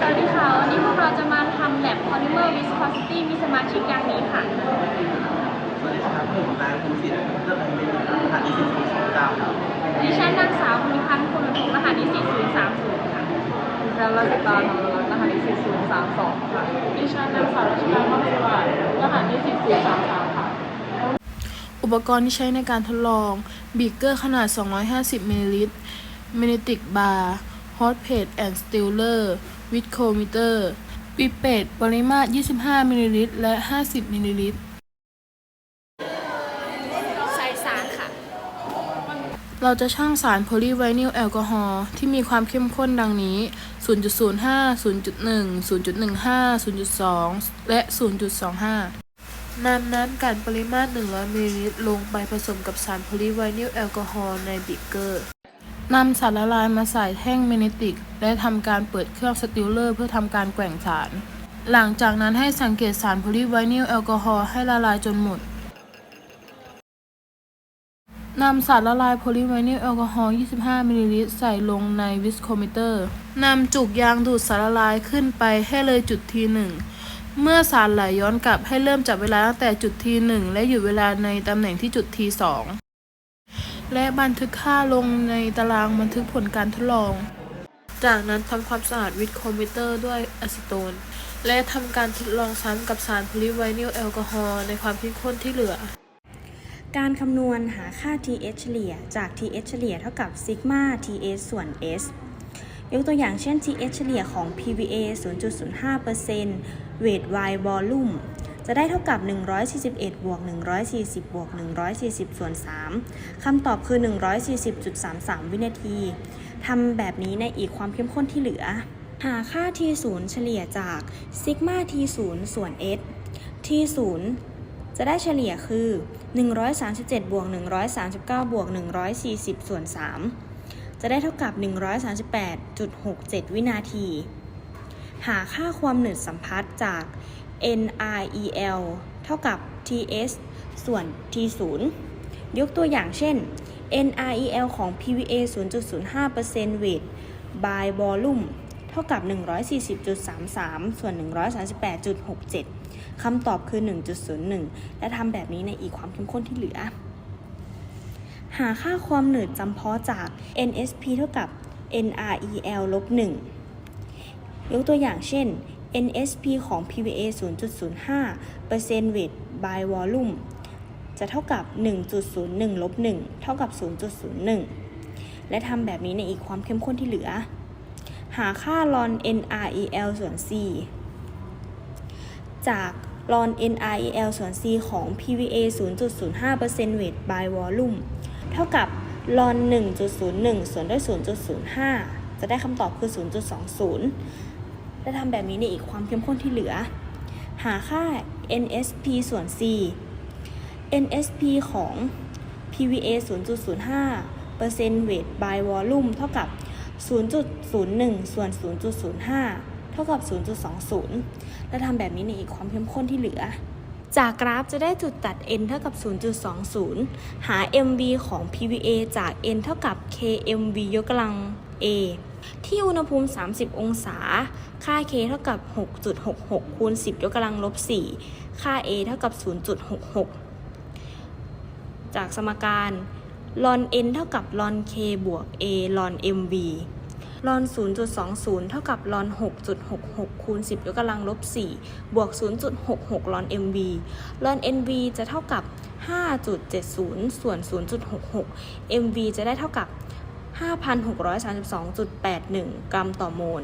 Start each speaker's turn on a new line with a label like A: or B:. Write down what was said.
A: สวัสดีค่ะ วันนี้พวกเราจะมาทำ lab polymer viscosity มีสมาชิกดังนี้ค่ะ
B: สวัสดีครับผมนายภูสิทธิ์เลือกอันเป็นรหัสที่สิบสองเก้าครับ
A: ดิฉันนางสาวภูมิพันธ์คุณทงรหัสนิสิต030ค่ะ
C: ดิฉันรัชตาธรรมรัตน์รหัสนิสิต032ค่ะ
A: ดิฉันนางสาวรัชกาลมังสวัสดิ์รหัสนิสิต033ค่ะ
D: อุปกรณ์ที่ใช้ในการทดลองบีเกอร์ขนาด 250มิลลิลิตร m ม g นติกบาร์ฮอตเพดแอนด์สติลเลอร์ วิดโคมิเตอร์ปิเปตปริมาตร 25 มิลลิลิตร และ 50 มิลลิลิตร
A: ใส่สารค่ะ
D: เราจะชั่งสารโพลีไวนิลแอลกอฮอล์ที่มีความเข้มข้นดังนี้ 0.05 0.1 0.15 0.2 และ 0.25 นำน้ำกันปริมาตร 100 มิลลิลิตร ลงไปผสมกับสารโพลีไวนิลแอลกอฮอล์ในบิกเกอร์ นำสารละลายมาใส่แท่งเมกเนติก และทำการเปิดเครื่องสติลเลอร์เพื่อทำการแกว่งสาร หลังจากนั้นให้สังเกตสารโพลีไวนิลแอลกอฮอล์ให้ละลายจนหมดนำสารละลายโพลีไวนิลแอลกอฮอล์ 25 มิลลิลิตร ใส่ลงในวิสโคมิเตอร์ นำจุกยางดูดสารละลายขึ้นไปให้เลยจุดทีหนึ่ง เมื่อสารไหลย้อนกลับให้เริ่มจับเวลาตั้งแต่จุดทีหนึ่งและหยุดเวลาในตำแหน่งที่จุดทีสอง และบันทึกค่าลงในตารางบันทึกผลการทดลอง จากนั้นทำความสะอาดวิดโคมิเตอร์ด้วยอะซิโตน และทำการทดลองซ้ำกับสารโพลีไวนิลแอลกอฮอล์ในความเข้มข้นที่เหลือ
E: การคำนวณหาค่า TH เฉลี่ยจาก TH เฉลี่ยเท่ากับซิกมา TH ส่วน S ยกตัวอย่างเช่น TH เฉลี่ยของ PVA 0.05% weight y volume จะได้เท่ากับ 141 บวก 140 บวก 140 ส่วน 3 คำตอบคือ 140.33 วินาที ทำแบบนี้ในอีกความเข้มข้นที่เหลือ หาค่า T0 เฉลี่ยจากซิกมา T0 ส่วน S T0 จะได้เฉลี่ยคือ 137 บวก 139 บวก 140 ส่วน 3 จะได้เท่ากับ 138.67 วินาที หาค่าความหนืดสัมพัทธ์จาก NREL เท่ากับ TS ส่วน T0 ยกตัวอย่างเช่น NREL ของ PVA 0.05% weight by volume เท่ากับ 140.33 ส่วน 138.67 คำตอบคือ 1.01 และทำแบบนี้ในอีกความเข้มข้นที่เหลือ หาค่าความหนืดจำเพาะจาก NSP เท่ากับ NREL ลบ1ยกตัวอย่างเช่น NSP ของ PVA 0.05% weight by volume จะเท่ากับ 1.01ลบ1เท่ากับ 0.01 และทำแบบนี้ในอีกความเข้มข้นที่เหลือ หาค่าลอน NREL ส่วน C จากลอน NREL ส่วน C ของ PVA 0.05% weight by volume เท่ากับลอน 1.01 ส่วนด้วย 0.05 จะได้คำตอบคือ 0.20 และทำแบบนี้ในอีกความเข้มข้นที่เหลือ หาค่า NSP ส่วน C NSP ของ PVA 0.05% weight by volume เท่ากับ 0.01 ส่วน 0.05 เท่ากับ 0.20 และทำแบบนี้ในอีกความเข้มข้นที่เหลือ จากกราฟจะได้จุดตัด n เท่ากับ 0.20 หา mv ของ PVA จาก n เท่ากับ kmv ยกกำลัง a ที่อุณหภูมิ 30 องศา ค่า k เท่ากับ 6.66 คูณ 10 ยกกำลังลบ 4 ค่า a เท่ากับ 0.66 จากสมการลอน n เท่ากับลอน k บวก a ลอน mv ลอน 0.20 เท่ากับลอน 6.66 คูณ 10 ยกกำลังลบ 4 บวก 0.66 ลอน mv ลอน nv จะเท่ากับ 5.70 ส่วน 0.66 mv จะได้เท่ากับ 5,632.81 กรัมต่อโมล